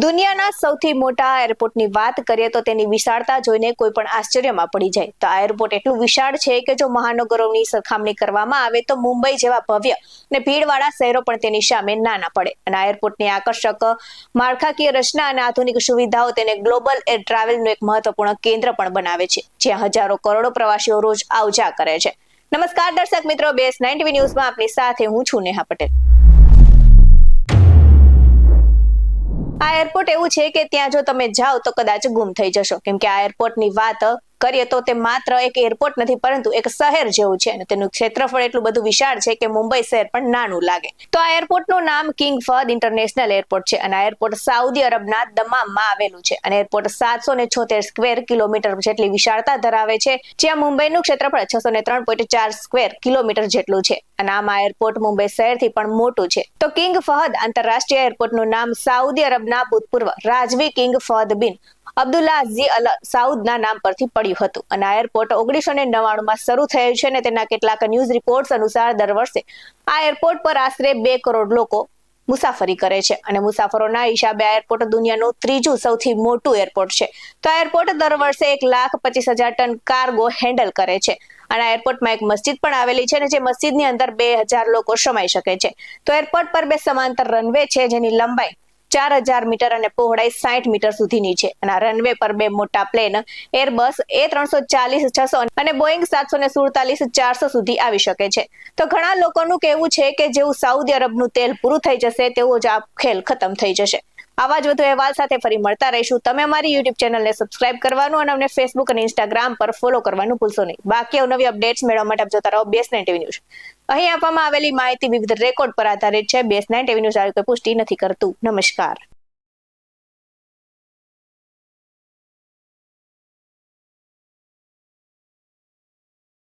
દુનિયાના સૌથી મોટા એરપોર્ટની વાત કરીએ તો તેની વિશાળતા જોઈને કોઈ પણ આશ્ચર્યમાં પડી જાય. તો આ એરપોર્ટ એટલું વિશાળ છે કે જો મહાનગરોની સરખામણી કરવામાં આવે તો મુંબઈ જેવા ભવ્ય અને ભીડવાળા શહેરો પણ તેની સામે નાના પડે. અને આ એરપોર્ટની આકર્ષક માળખાકીય રચના અને આધુનિક સુવિધાઓ તેને ગ્લોબલ એર ટ્રાવેલનું એક મહત્વપૂર્ણ કેન્દ્ર પણ બનાવે છે, જ્યાં હજારો કરોડો પ્રવાસીઓ રોજ આવજા કરે છે. નમસ્કાર દર્શક મિત્રો, બેસ નાઇન્ટી ન્યૂઝમાં આપની સાથે હું છું નેહા પટેલ. એરપોર્ટ એવું છે કે ત્યાં જો તમે જાઓ તો કદાચ ગુમ થઈ જશો. કેમ કે આ એરપોર્ટની વાત કરીએ તો તે માત્ર એક એરપોર્ટ નથી, પરંતુ એક શહેર જેવું છે અને તેનું ક્ષેત્રફળ એટલું બધું વિશાળ છે કે મુંબઈ શહેર પણ નાનું લાગે. તો આ એરપોર્ટનું નામ કિંગ ફહદ ઇન્ટરનેશનલ એરપોર્ટ છે અને આ એરપોર્ટ સાઉદી અરબના દમામમાં આવેલું છે. અને એરપોર્ટ સાતસો ને છોતેર સ્ક્વેર કિલોમીટર જેટલી વિશાળતા ધરાવે છે, જ્યાં મુંબઈનું ક્ષેત્રફળ છસો ને ત્રણ પોઈન્ટ ચાર સ્ક્વેર કિલોમીટર જેટલું છે. અને આમ એરપોર્ટ મુંબઈ શહેરથી પણ મોટું છે. તો કિંગ ફહદ આંતરરાષ્ટ્રીય એરપોર્ટનું નામ સાઉદી અરબના ભૂતપૂર્વ રાજવી કિંગ ફહદ બિન અબ્દુલ્લા અઝી અલ સાઉદના નામ પરથી પડ્યું હતું. અને આ એરપોર્ટ ઓગણીસો ને નવ્વાણુંમાં શરૂ થયું છે અને તેના કેટલાક ન્યૂઝ રિપોર્ટ્સ અનુસાર દર વર્ષે આ એરપોર્ટ પર આશરે બે કરોડ લોકો મુસાફરી કરે છે. અને મુસાફરોના હિસાબે આ એરપોર્ટ દુનિયાનું ત્રીજું સૌથી મોટું એરપોર્ટ છે. તો આ એરપોર્ટ દર વર્ષે એક લાખ પચીસ હજાર ટન કાર્ગો હેન્ડલ કરે છે. અને એરપોર્ટમાં એક મસ્જિદ પણ આવેલી છે અને જે મસ્જિદની અંદર બે હજાર લોકો સમાઈ શકે છે. તો એરપોર્ટ પર બે સમાંતર રનવે છે જેની લંબાઈ ચાર હજાર મીટર અને પહોળાઈ સાઠ મીટર સુધીની છે. અને રનવે પર બે મોટા પ્લેન એરબસ એ ત્રણસો ચાલીસ, છસો અને બોઈંગ સાતસો ને સુડતાલીસ, ચારસો સુધી આવી શકે છે. તો ઘણા લોકોનું કહેવું છે કે જેવું સાઉદી અરબનું તેલ પૂરું થઈ જશે, તેવો જ આ ખેલ ખતમ થઈ જશે. આવા જ વધુ અહેવાલ સાથે ફરી મળતા રહીશું. તમે અમારી યુટ્યુબ ચેનલને સબસ્ક્રાઇબ કરવાનું અને અમને ફેસબુક અને ઇન્સ્ટાગ્રામ પર ફોલો કરવાનું ભૂલશો નહીં. બાકી અવનવી અપડેટ્સ મેળવવા માટે આપ જોતા રહો બેસ નાઇન ટીવી ન્યૂઝ. અહીં આપવામાં આવેલી માહિતી વિવિધ રેકોર્ડ પર આધારિત છે. બેસ નાઇન ટીવી ન્યૂઝ આવી કોઈ પુષ્ટિ નથી કરતું. નમસ્કાર.